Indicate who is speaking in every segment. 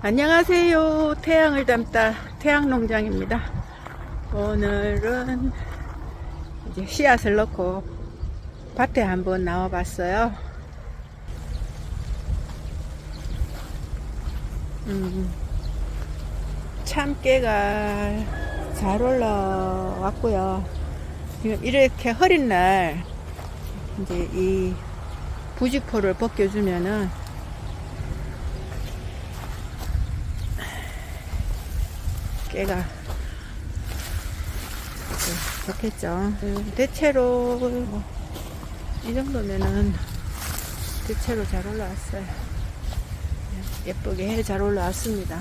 Speaker 1: 안녕하세요. 태양을 담다 태양농장입니다. 오늘은 이제 씨앗을 넣고 밭에 한번 나와 봤어요. 음, 참깨가 잘 올라왔고요. 지금 이렇게 흐린 날 이제 이 부직포를 벗겨주면은 깨가 좋겠죠. 음, 대체로 뭐 이 정도면은 대체로 잘 올라왔어요. 예쁘게 잘 올라왔습니다.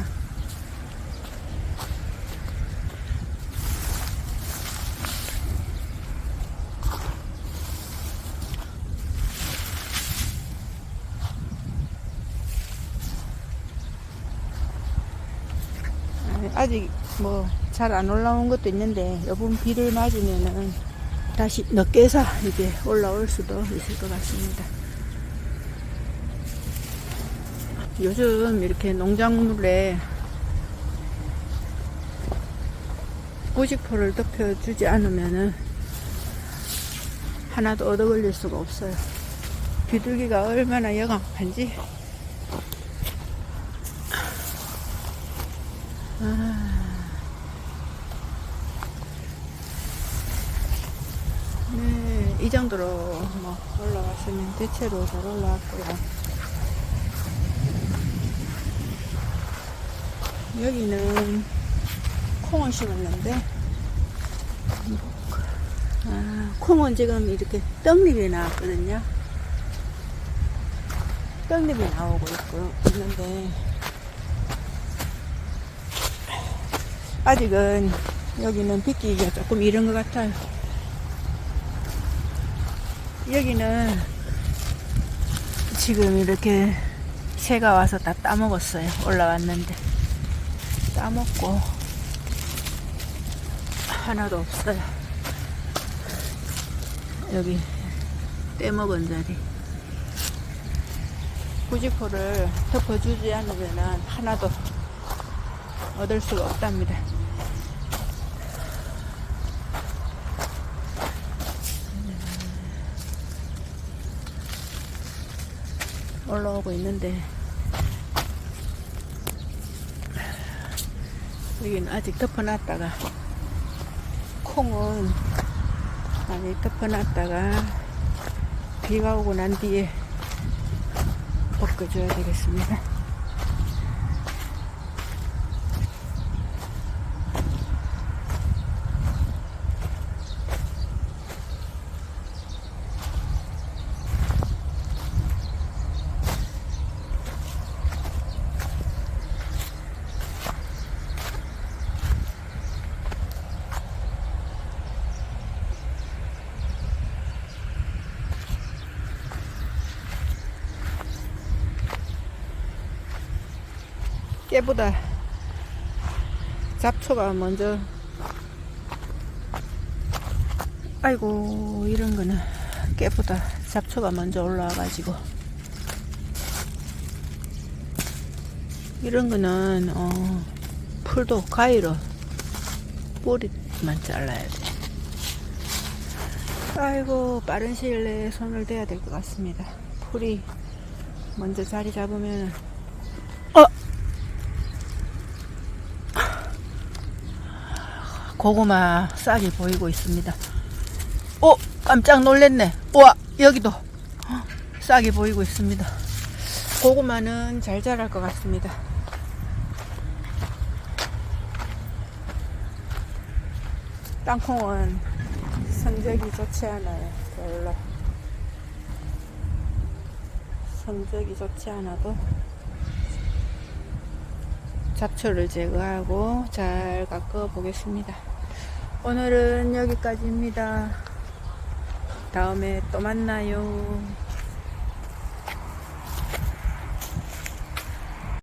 Speaker 1: 아직 뭐 잘 안 올라온 것도 있는데 이번 비를 맞으면은 다시 늦게서 이제 올라올 수도 있을 것 같습니다. 요즘 이렇게 농작물에 부직포를 덮여주지 않으면은 하나도 얻어 걸릴 수가 없어요. 비둘기가 얼마나 영악한지. 아. 네, 이 정도로 뭐 올라왔으면 대체로 잘 올라왔고요. 여기는 콩을 심었는데, 아, 콩은 지금 이렇게 떡잎이 나왔거든요. 떡잎이 나오고 있고, 있는데, 아직은 여기는 빗기가 조금 이른 것 같아요. 여기는 지금 이렇게 새가 와서 다 따먹었어요. 올라왔는데. 따먹고 하나도 없어요. 여기 떼먹은 자리. 구지포를 덮어주지 않으면 하나도 얻을 수가 없답니다. 올라오고 있는데 여기는 아직 덮어놨다가 콩은 아직 덮어놨다가 비가 오고 난 뒤에 벗겨줘야 되겠습니다. 깨보다 잡초가 먼저. 아이고 이런 거는 깨보다 잡초가 먼저 올라와 가지고. 이런 거는 어, 풀도 가위로 뿌리만 잘라야 돼. 아이고 빠른 시일 내에 손을 대야 될 것 같습니다. 풀이 먼저 자리 잡으면 고구마 싹이 보이고 있습니다. 오, 깜짝 놀랐네. 우와, 여기도 어, 싹이 보이고 있습니다. 고구마는 잘 자랄 것 같습니다. 땅콩은 성적이 좋지 않아요. 별로. 성적이 좋지 않아도 잡초를 제거하고 잘 깎아 보겠습니다. 오늘은 여기까지입니다. 다음에 또 만나요.